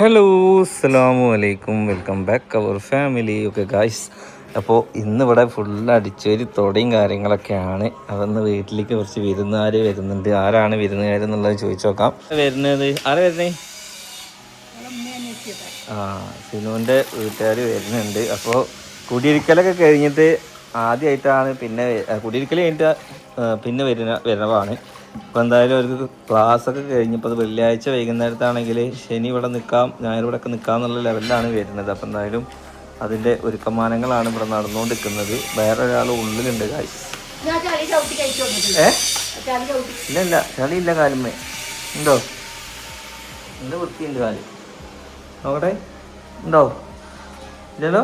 Hello അസ്സലാമു അലൈക്കും. Welcome back അവർ family ഒക്കെ ഗായ്സ് അപ്പോൾ ഇന്നിവിടെ ഫുൾ അടിച്ചൊരു തുടയും കാര്യങ്ങളൊക്കെയാണ്. അതൊന്ന് വീട്ടിലേക്ക് കുറച്ച് വിരുന്നുകാർ വരുന്നുണ്ട്. ആരാണ് വിരുന്നുകാർ എന്നുള്ളത് ചോദിച്ചു നോക്കാം. വരുന്നത്? ആരാ വരുന്നേ? ആ സിനുവിന്റെ വീട്ടുകാർ വരുന്നുണ്ട്. അപ്പോൾ കുടിയിരിക്കലൊക്കെ കഴിഞ്ഞിട്ട് ആദ്യമായിട്ടാണ് പിന്നെ കുടിയിരിക്കൽ കഴിഞ്ഞിട്ട് പിന്നെ വരുന്ന വരവാണ് അപ്പോൾ എന്തായാലും അവർക്ക് ക്ലാസ്സൊക്കെ കഴിഞ്ഞപ്പോൾ അത് വെള്ളിയാഴ്ച വൈകുന്നേരത്താണെങ്കിൽ ശനി ഇവിടെ നിൽക്കാം ഞായർ ഇവിടെ ഒക്കെ നിൽക്കാം എന്നുള്ള ലെവലിലാണ് വരുന്നത്. അപ്പോൾ എന്തായാലും അതിന്റെ ഒരുക്കമാനങ്ങളാണ് ഇവിടെ നടന്നുകൊണ്ടിരിക്കുന്നത്. വേറെ ഒരാൾ ഉള്ളിലുണ്ട് കായ് ഇല്ല ഏ? ഇല്ല ഇല്ല. ചളിയില്ല കാലുമേ ഉണ്ടോ? നല്ല വൃത്തിയുണ്ട് കാൽ? നോക്കട്ടെ. ഉണ്ടോ? ഇല്ലല്ലോ.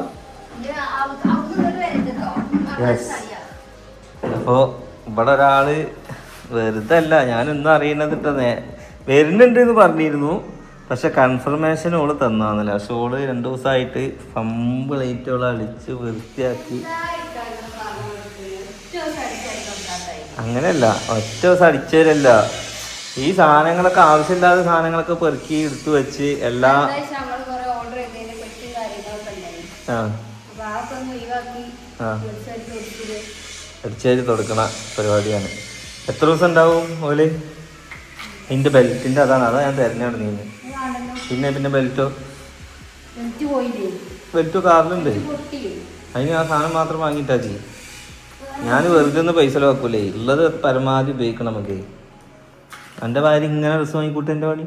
അപ്പോൾ ഇവിടെ ഒരാൾ വെറുതെ അല്ല ഞാനൊന്നും അറിയണതിട്ട് വരുന്നുണ്ട് എന്ന് പറഞ്ഞിരുന്നു. പക്ഷെ കൺഫർമേഷൻ ഓൾ തന്നാന്നില്ല. പക്ഷെ ഓൾ രണ്ടു ദിവസമായിട്ട് കംപ്ലീറ്റ് ഓൾ അടിച്ച് വൃത്തിയാക്കി. അങ്ങനെയല്ല ഒറ്റ ദിവസം അടിച്ചവരല്ല. ഈ സാധനങ്ങളൊക്കെ ആവശ്യമില്ലാത്ത സാധനങ്ങളൊക്കെ പെറുക്കി എടുത്തു വെച്ച് എല്ലാ അടിച്ചേരി തുടക്കണ പരിപാടിയാണ്. എത്ര ദിവസം ഉണ്ടാവും ഓൽ? നിന്റെ ബെൽറ്റിന്റെ അതാണ് അതാ ഞാൻ തരുന്നതാണ് നീ പിന്നെ പിന്നെ ബെൽറ്റോ ബെൽറ്റോ കാറിലുണ്ട്. അതിന് ആ സാധനം മാത്രം വാങ്ങിയിട്ടാ ചെയ്യും ഞാൻ വെറുതെ ഒന്ന് പൈസ വെക്കൂലേ ഉള്ളത് പരമാവധി ഉപയോഗിക്കണം നമുക്ക്. എന്റെ ഭാര്യ ഇങ്ങനെ ഡ്രസ്സ് വാങ്ങിക്കൂട്ടെ എന്റെ പണി?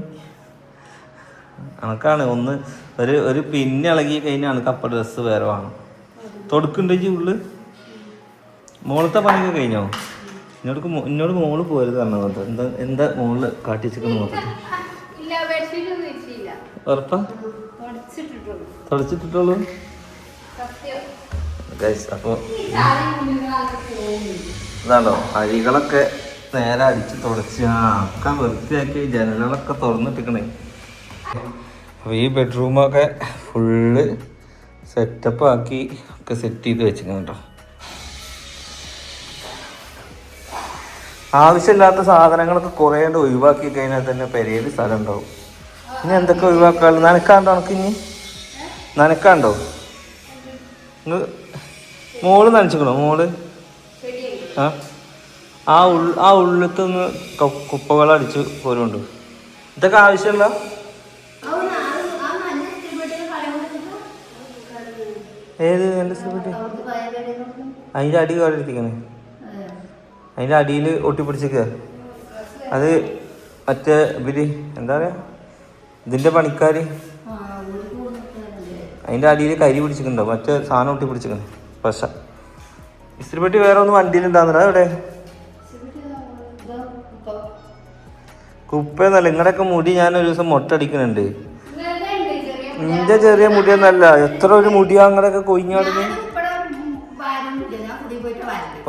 കണക്കാണ് ഒന്ന് ഒരു ഒരു പിന്നെ ഇളകി കഴിഞ്ഞാൽ കപ്പ അപ്പം ഡ്രസ്സ് വേറെ വേണം. തൊടുക്കുണ്ടെങ്കിൽ ഉള്ളു? മോളത്തെ പണിയൊക്കെ കഴിഞ്ഞോ? എന്നോട് എന്നോട് മോൾ പോയത് കാരണം എന്താ എന്താ മോൾ കാട്ടി വെച്ചിരിക്കുന്ന ഇച്ചില്ല ഉറപ്പാ? തുടച്ചിട്ടിട്ടുള്ളൂ. അപ്പോൾ ഇതാണോ? അരികളൊക്കെ നേരെ അടിച്ച് തുടച്ച് ആ ഒക്കെ വൃത്തിയാക്കി ജനലുകളൊക്കെ തുറന്നിട്ടിക്കണേ അപ്പോൾ ഈ ബെഡ്റൂമൊക്കെ ഫുള്ള് സെറ്റപ്പ് ആക്കി ഒക്കെ സെറ്റ് ചെയ്ത് വെച്ചിരിക്കണം കേട്ടോ ആവശ്യമില്ലാത്ത സാധനങ്ങളൊക്കെ കുറേ ഒഴിവാക്കി കഴിഞ്ഞാൽ തന്നെ പെരയിൽ സ്ഥലം ഉണ്ടാവും ഇനി എന്തൊക്കെ ഒഴിവാക്കാനുള്ളൂ നനക്കാണ്ടോ നമുക്ക് ഇനി നനക്കാണ്ടോ മോൾ നനച്ചിക്കണോ? മോൾ? ആ? ആ ഉൾ ആ ഉള്ളിലത്തെ ഒന്ന് കുപ്പകൾ അടിച്ച് പോരുണ്ട്. ഇതൊക്കെ ആവശ്യമില്ല ഏത് എന്റെ അതിന്റെ അടി കയറിയിരിക്കണേ അതിന്റെ അടിയിൽ ഒട്ടിപ്പിടിച്ചിക്കുക അത് മറ്റേ ഇവർ എന്താ പറയാ? ഇതിന്റെ പണിക്കാർ അതിന്റെ അടിയിൽ കരി പിടിച്ചിട്ടുണ്ടോ മറ്റേ സാധനം ഒട്ടിപ്പിടിച്ചിക്കണേ പശ. ഇസ്തിരിപ്പെട്ടി വേറെ ഒന്ന് വണ്ടിയിലുണ്ടാകുന്നില്ല അവിടെ. കുപ്പയെന്നല്ല നിങ്ങളുടെയൊക്കെ മുടി ഞാൻ ഒരു ദിവസം മൊട്ടടിക്കുന്നുണ്ട്. നിന്റെ ചെറിയ മുടിയൊന്നല്ല എത്ര ഒരു മുടിയാ അങ്ങടെയൊക്കെ കൊയിഞ്ഞാടുന്നു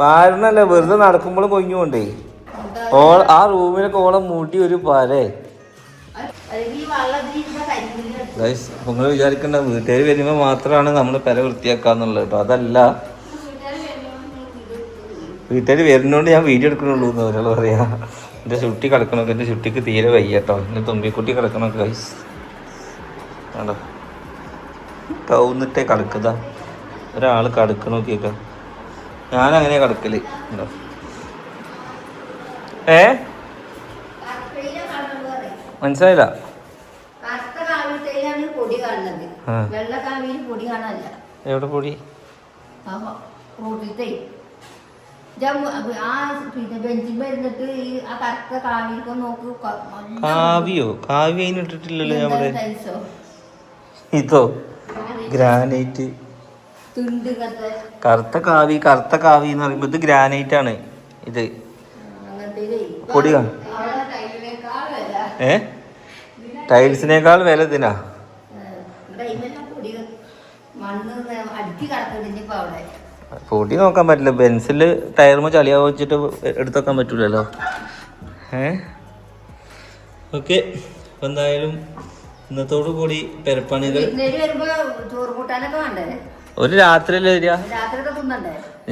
പാരണല്ല വെറുതെ നടക്കുമ്പോഴും കൊഞ്ഞുകൊണ്ടേ. ഓ ആ റൂമിലൊക്കെ ഓളെ മൂട്ടി ഒരു പാലേ. നിങ്ങൾ വിചാരിക്കേണ്ട വീട്ടുകാർ വരുമ്പോൾ മാത്രമാണ് നമ്മൾ പെര വൃത്തിയാക്കാന്നുള്ളത്. കേട്ടോ അതല്ല. വീട്ടുകാർ വരുന്നോണ്ട് ഞാൻ വീഡിയോ എടുക്കണുള്ളൂ എന്ന് ഒരാൾ പറയാ. എന്റെ ചുട്ടി കിടക്കണൊക്കെ എന്റെ ചുട്ടിക്ക് തീരെ വയ്യ കേട്ടോ എന്റെ തുമ്പിക്കുട്ടി കിടക്കണൊക്കെ ഗൈസ് കണ്ടോ? കൗന്നിട്ടേ കിടക്കുക ഒരാൾ കിടക്കണ നോക്കിയേക്ക. ഞാൻ അങ്ങനെ കിടക്കൽ. ഉണ്ടോ? ഏ? മനസ്സിലായില്ല? എവിടെ പൊടി? കാവിയോ? കാവി അതിന് ഇട്ടിട്ടില്ലല്ലോ നമ്മുടെ ഇതോ? ഗ്രാനൈറ്റ്. കറുത്ത. കാവി കറുത്ത കാവി എന്ന് പറയുമ്പോൾ ഇത് ഗ്രാനൈറ്റ് ആണ്. ഇത് അങ്ങനത്തെ പൊടി കാണും അവിടെ ടൈലിനേക്കാൾ വില. ഏ? ടൈൽസിനേക്കാൾ വില ഇതിനാ? പൊടി നോക്കാൻ പറ്റില്ല. ബെൻസിൽ ടയറുമ ചളിയാ വെച്ചിട്ട് എടുത്തൊക്കാൻ പറ്റൂലല്ലോ. ഏ? ഓക്കെ. അപ്പം എന്തായാലും ഇന്നത്തോടു കൂടി പെരപ്പണികൾ ചോറ് കൂട്ടാനൊക്കെ വേണ്ടേ? ഒരു രാത്രിയല്ലേ വരിക?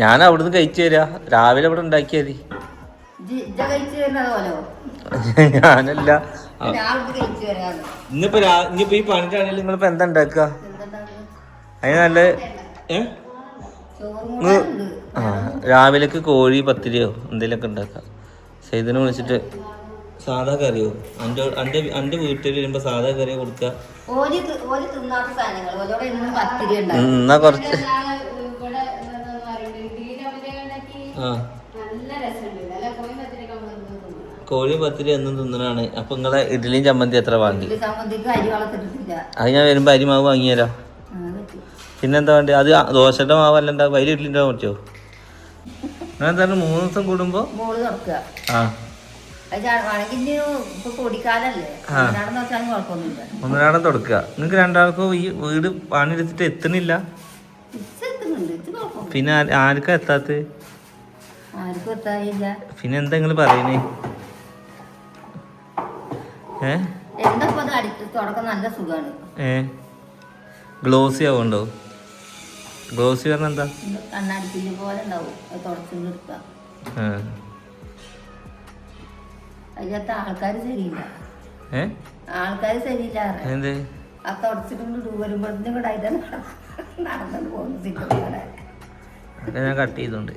ഞാൻ അവിടുന്ന് കഴിച്ചു തരാ രാവിലെ ഇവിടെ ഉണ്ടാക്കിയാ മതി ഞാനല്ല. ഇന്നിപ്പോ ഇനിയിപ്പോ ഈ പണിട്ടാണെങ്കിൽ നിങ്ങളിപ്പോ എന്താ ഉണ്ടാക്കുക? അതിന് നല്ല രാവിലേക്ക് കോഴി പത്തിരിയോ എന്തെങ്കിലുമൊക്കെ ഉണ്ടാക്കാം സൈദിനെ വിളിച്ചിട്ട് സാധാ കറിയോ? അന്റെ അന്റെ അന്റെ വീട്ടിൽ വരുമ്പോ സാധാ കറിയോ കൊടുക്കുക എന്നാ കുറച്ച്. കോഴി പത്തിരി എന്നും തിന്നണാണ്. അപ്പൊ നിങ്ങളെ ഇഡ്ഡലിയും ചമ്മന്തി എത്ര വാങ്ങി? അത് ഞാൻ വരുമ്പോ അരിമാവ് വാങ്ങിയരാ? പിന്നെന്താ വേണ്ടത് അത് ദോശന്റെ മാവല്ല എന്താ വൈര് ഇഡ്ഡലിന്റെ പറ്റുമോ ഞാൻ തന്നെ മൂന്ന് ദിവസം കൂടുമ്പോ ആ. കുഴപ്പമൊന്നുമില്ല. തുടക്കുക. നിങ്ങക്ക് രണ്ടാൾക്കും ഈ വീട് പണിയെടുത്തിട്ട് എത്തണില്ല പിന്നെ ആർക്കാ എത്താത്ത? പിന്നെ എന്താ നിങ്ങൾ പറയണേ ഏ? ഏ? ഗ്ലോസി ആവുണ്ടോ ഗ്ലോസി പറഞ്ഞ എന്താ? കണ്ണാടി പോലെ ഉണ്ടാവും. അതിനകത്ത് ആൾക്കാർ ശരിയില്ല. ആൾക്കാർ ശരിയില്ല. എന്ത് ആ തുടച്ചിട്ടുണ്ട് വരുമ്പോഴത്തേക്കും കൂടെ അതിന്റെ നടന്നു പോകുന്നു ഞാൻ കട്ട് ചെയ്തുണ്ട്.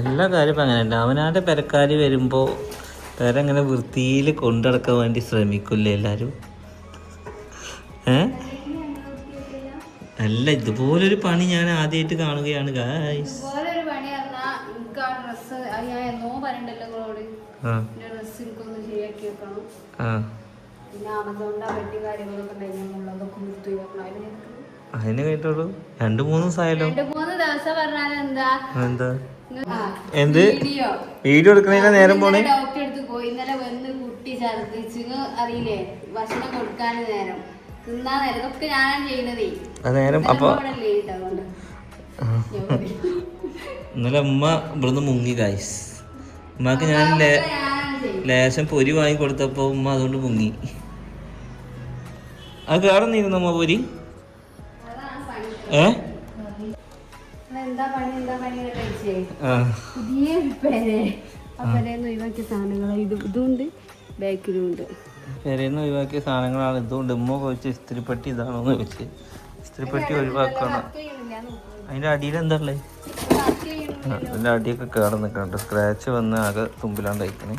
എല്ലാ കാര്യം ഇപ്പം അങ്ങനെ ഉണ്ട് അവനാന്റെ പെരക്കാർ വരുമ്പോൾ പെരങ്ങനെ വൃത്തിയിൽ കൊണ്ടടക്കാൻ വേണ്ടി ശ്രമിക്കില്ലേ എല്ലാരും? ഏ? അല്ല ഇതുപോലൊരു പണി ഞാൻ ആദ്യമായിട്ട് കാണുകയാണ് ഗായ്സ് ഇതുപോലെ ഒരു പണി പറഞ്ഞാൽ എനിക്ക് ആ ഡ്രസ്സ് ഞാൻ എന്നോ പറയണ്ടല്ലോ നിങ്ങളോട്? ആ. എന്റെ ഡ്രസ്സ് എനിക്കൊന്ന് ശരിയാക്കി വെക്കണം. ആ. പിന്നെ ആമസോണിന്റെ വെട്ടി കാര്യങ്ങളൊക്കെ ഉണ്ടായിരുന്നു അതൊക്കെ നിർത്തി വെക്കണം അതിന് കേട്ടോളൂ രണ്ട് മൂന്ന് ദിവസമായല്ലോ മൂന്ന് ദിവസം പറഞ്ഞാൽ എന്താ? എന്താ എന്ത്? വീഡിയോ എടുക്കണേക്കാ നേരം പോണേ? ഡോക്ടറെ അടുത്ത് പോയി. ഇന്നലെ വന്ന് കുട്ടി ഛർദിച്ച് അറിയില്ലേ? ഭക്ഷണം കൊടുക്കാൻ നേരം. തിന്നാ നേരം. ഇതൊക്കെ ഞാനാണ് ചെയ്യുന്നതേ. നേരം അതുകൊണ്ട് ഇന്നലെ ഉമ്മ ഇവിടുന്ന് മുങ്ങി ഗായ്സ് ഉമ്മക്ക് ഞാൻ ലേശം പൊരി വാങ്ങി കൊടുത്തപ്പോ ഉമ്മ അതുകൊണ്ട് മുങ്ങി അത് കയറുന്നിരുന്നു അമ്മ പൊരി? ഏ? പുതിയ ഒഴിവാക്കിയ സാധനങ്ങൾ ഇത് ഇതുണ്ട് ബാക്കിലും ഉണ്ട്. പെരേന്ന് ഒഴിവാക്കിയ സാധനങ്ങളാണ്. ഇതുകൊണ്ട് ഉമ്മ ചോദിച്ചു ഇസ്തിരിപ്പെട്ടി ഇതാണോ എന്ന് ചോദിച്ചു. ഇസ്തിരിപ്പെട്ടി ഒഴിവാക്കണം. അതിന്റെ അടിയിൽ എന്താ ഉള്ളത് അതിന്റെ അടിയൊക്കെ കയറി നിൽക്കുന്നുണ്ട് സ്ക്രാച്ച് വന്ന് ആകെ തുമ്പിലാണ്ട് അയക്കണേ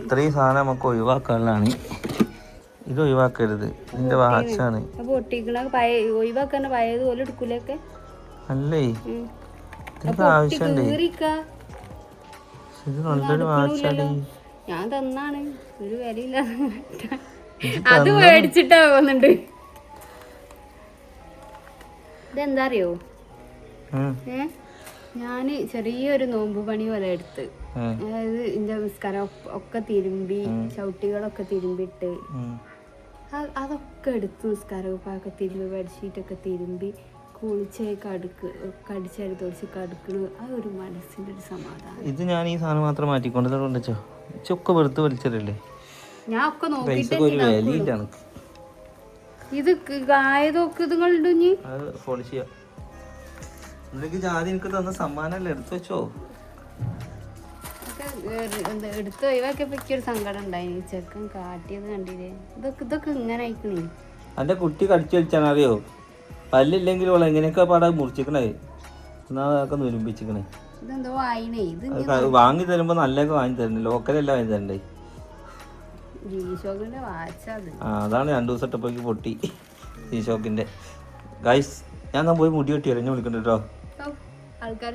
ഇത്രയും സാധനം നമുക്ക് ഒഴിവാക്കാനാണ് ഇത് ഒഴിവാക്കരുത്. ഇതിന്റെ വാച്ചാണ്. ഒഴിവാക്കാൻ എടുക്കൂലൊക്കെ അല്ലേ? ഇത് ആവശ്യമുണ്ട്. ഇത് നല്ലൊരു വാച്ചാടി. ഞാൻ തന്നാണ്. ഒരു അത് മേടിച്ചിട്ടാ പോകുന്നുണ്ട് ഇതെന്താ അറിയോ? ഉം, ഞാൻ ചെറിയൊരു നോമ്പ് പണി പോലെ എടുത്ത്. അതായത് എന്റെ നിസ്കാരം ഒക്കെ- തിരുമ്പി ചവിട്ടികളൊക്കെ തിരുമ്പിട്ട്. അതൊക്കെ എടുത്ത് നിസ്കാരമൊക്കെ തിരുമ്പി ബെഡ്ഷീറ്റൊക്കെ തിരുമ്പി കുളിച്ച് കടുക്ക് കടിച്ചരി തുടച്ച് കടുക്കണ് ആ ഒരു ഒരു സമാധാനം. ഇത് ഞാൻ ഈ സാധനം മാത്രം മാറ്റിക്കൊണ്ട് ചൊക്കെ വെറുത്ത് വലിച്ചതല്ലേ ഞാൻ ഒക്കെ നോക്കിയിട്ട് ഇത് ആയതൊക്കെ ഇതുങ്ങളുണ്ട് ഇനി? അത് പോളിഷ് ചെയ്യാം. എന്തൊക്കെ ജാതി എനിക്ക് തന്ന സമ്മാനമല്ലേ എടുത്തു വെച്ചോ? എടുത്ത് ഒഴിവാക്കിയപ്പോ ഒരു സങ്കടം ഉണ്ടായി. ചെക്കൻ കാട്ടിയത് കണ്ടില്ലേ? ഇതൊക്കെ ഇതൊക്കെ ഇങ്ങനെ അയക്കണേ അന്റെ കുട്ടി കടിച്ചു വലിച്ചാണ് അറിയോ പല്ലില്ലെങ്കിൽ ഓളെ എങ്ങനെയൊക്കെ പാടാ മുറിച്ചിക്കണേ? എന്നാ അതൊക്കെ നുരുമ്പിച്ചിക്കണേ. ഇതെന്തോ ആയിണേ. ഇത് വാങ്ങി തരുമ്പോ നല്ല വാങ്ങി തരണ്ടേ ലോക്കലല്ല വാങ്ങി തരണ്ടേ? അതാണ് രണ്ടു ദിവസം ഇട്ടപ്പോഴേക്ക് പൊട്ടി ഈ ഷോക്കിന്റെ ഗൈസ് ഞാൻ പോയി മുടി വെട്ടി എറിഞ്ഞു വിളിക്കണ്ട കേട്ടോ ആൾക്കാർ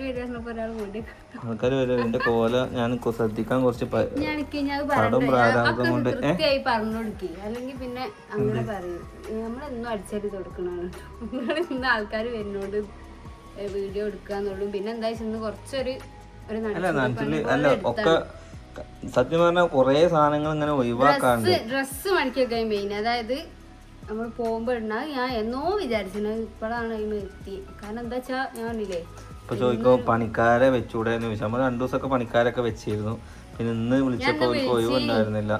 വരെ എന്റെ കോല ഞാൻ ശ്രദ്ധിക്കാൻ കുറച്ച് പടം ഞാൻ ഞാൻ പ്രാരാബ്ദം കൊണ്ട് അല്ലെങ്കിൽ പിന്നെ അങ്ങനെ പറയും. നമ്മളെന്നും അടിച്ചടി കൊടുക്കണതാണ് നിങ്ങൾ ഇന്ന് ആൾക്കാർ വരുന്നോണ്ട് വീഡിയോ എടുക്കാന്നുള്ളൂ പിന്നെ എന്താ വെച്ചാൽ കുറച്ചൊരു അല്ല നാട്ടിൽ അല്ല ഒക്കെ സത്യം പറഞ്ഞാൽ കുറേ സാധനങ്ങൾ ഇങ്ങനെ ഒഴിവാക്കാണ്ട്. ഡ്രസ്സ് മണിക്കൊക്കെ മെയിൻ അതായത് നമ്മൾ പോകുമ്പോൾ ഇടണ. ഞാൻ എന്നോ വിചാരിച്ചു ഇപ്പോഴാണ് അതിന് എത്തി. കാരണം എന്താ വെച്ചാ ഞാനില്ലേ ഇപ്പൊ ചോദിക്കോ പണിക്കാരെ വെച്ചൂടെ എന്ന് ചോദിച്ചാൽ നമ്മൾ രണ്ടു ദിവസമൊക്കെ പണിക്കാരൊക്കെ വെച്ചിരുന്നു. പിന്നെ ഇന്ന് വിളിച്ചപ്പോ അവർക്ക് ഒഴിവ് ഉണ്ടായിരുന്നില്ല.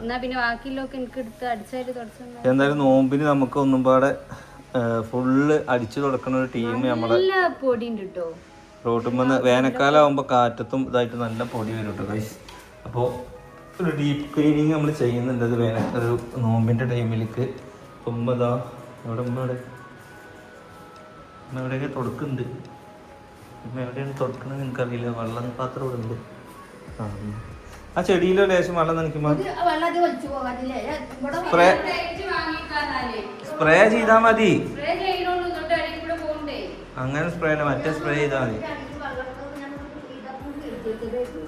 എന്തായാലും നോമ്പിന് നമുക്ക് ഒന്നും പാടെ ഫുള്ള് അടിച്ചു തുടക്കുന്ന ഒരു ടീം നമ്മളെ റോട്ടുമ്പോ വേനൽക്കാലം ആകുമ്പോൾ കാറ്റത്തും ഇതായിട്ട് നല്ല പൊടി വരും കേട്ടോ ഗൈസ് അപ്പോൾ ഒരു ഡീപ്പ് ക്ലീനിങ് നമ്മൾ ചെയ്യുന്നുണ്ട് അത് വേന ഒരു നോമ്പിന്റെ ടൈമിലേക്ക്. ഉമ്മതാ ഉമ്മ ഇവിടെ ഉമ്മ എവിടെയൊക്കെ തുടക്കുന്നുണ്ട്. എവിടെയാണ് തുടക്കണമെന്ന് എനിക്കറിയില്ല വെള്ളം പാത്രം ഇവിടെ ഉണ്ട്. ആ ആ ചെടിയിലോ ലേശം വെള്ളം നനയ്ക്കുമ്പോൾ സ്പ്രേ സ്പ്രേ ചെയ്താൽ മതി. അങ്ങനെ സ്പ്രേ അല്ല മറ്റേ സ്പ്രേ ചെയ്താൽ മതി.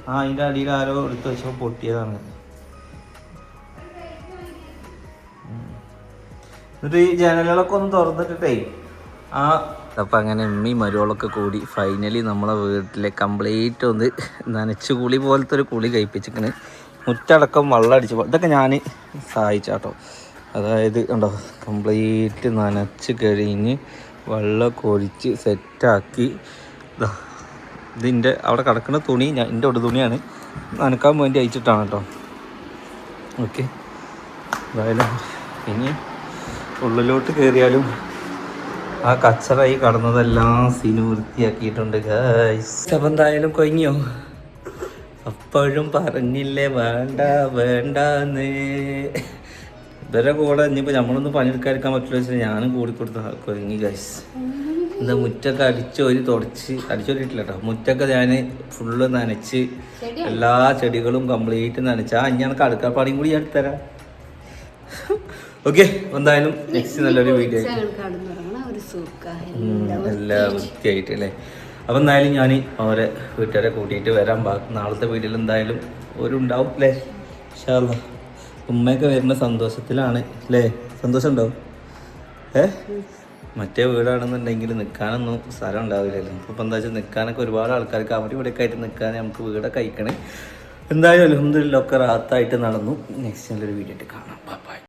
ആ അതിന്റെ അടിയിൽ ആരോ എടുത്ത് വെച്ചപ്പോൾ പൊട്ടിയതാണ്. എന്നിട്ട് ഈ ജനലുകളൊക്കെ ഒന്ന് തുറന്നിട്ടിട്ടേ ആ അപ്പം അങ്ങനെ ഉമ്മി മരുവളൊക്കെ കൂടി ഫൈനലി നമ്മളെ വീട്ടിലെ കംപ്ലീറ്റ് ഒന്ന് നനച്ച് കുളി പോലത്തെ ഒരു കുളി കഴിപ്പിച്ചിക്കണ് മുറ്റടക്കം വെള്ളം അടിച്ച് ഇതൊക്കെ ഞാൻ സഹായിച്ചാട്ടോ. അതായത് ഉണ്ടോ കംപ്ലീറ്റ് നനച്ച് കഴിഞ്ഞ് വെള്ളമൊക്കെ ഒഴിച്ച് സെറ്റാക്കി ഇതാ ഇതിന്റെ അവിടെ കിടക്കുന്ന തുണി ഞാൻ എന്റെ ഒരു തുണിയാണ്. നനക്കാൻ വേണ്ടി അയച്ചിട്ടാണ് കേട്ടോ. ഓക്കെ എന്തായാലും ഇനി ഉള്ളിലോട്ട് കയറിയാലും ആ കച്ചറായി കടന്നതെല്ലാം സീന് വൃത്തിയാക്കിയിട്ടുണ്ട് ഗായ്സ് അപ്പം എന്തായാലും കൊഞ്ഞോ അപ്പോഴും പറഞ്ഞില്ലേ വേണ്ട വേണ്ടെന്ന്. ഇവരെ കൂടെ ഇനിയിപ്പോൾ നമ്മളൊന്നും പണിയെടുക്കാതിരിക്കാൻ പറ്റില്ല വെച്ചാൽ ഞാനും കൂടി കൊടുത്ത കൊഞ്ഞി ഗൈസ് എന്താ മുറ്റൊക്കെ അടിച്ചോരി തുടച്ച് അടിച്ചോരിട്ടില്ല കേട്ടോ മുറ്റൊക്കെ ഞാൻ ഫുള്ള് നനച്ച് എല്ലാ ചെടികളും കംപ്ലീറ്റ് നനച്ച്. ആ അടുക്കള പണിയും കൂടി ഞാൻ തരാം ഓക്കെ എന്തായാലും നെക്സ്റ്റ് നല്ലൊരു വീഡിയോ എല്ലാം വൃത്തിയായിട്ട് അല്ലേ അപ്പം എന്തായാലും ഞാൻ അവരെ വീട്ടുകാരെ കൂട്ടിയിട്ട് വരാൻ നാളത്തെ വീട്ടിൽ എന്തായാലും ഒരു ഉണ്ടാവും അല്ലേ ഷാല്ല ഉമ്മയൊക്കെ വരുന്ന സന്തോഷത്തിലാണ് അല്ലേ സന്തോഷം ഉണ്ടാവും. ഏ? മറ്റേ വീടാണെന്നുണ്ടെങ്കിൽ നിൽക്കാനൊന്നും സ്ഥലം ഉണ്ടാവില്ലല്ലോ. ഇപ്പം എന്താ വെച്ചാൽ നിൽക്കാനൊക്കെ ഒരുപാട് ആൾക്കാർക്ക് അവിടെ ഇവിടെയൊക്കെ ആയിട്ട് നിൽക്കാൻ നമുക്ക് വീടൊക്കെ അയക്കണേ. എന്തായാലും അലഹമ്മദില്ലൊക്കെ റാത്തായിട്ട് നടന്നു. നെക്സ്റ്റ് നല്ലൊരു വീഡിയോ കാണാം. കാണാം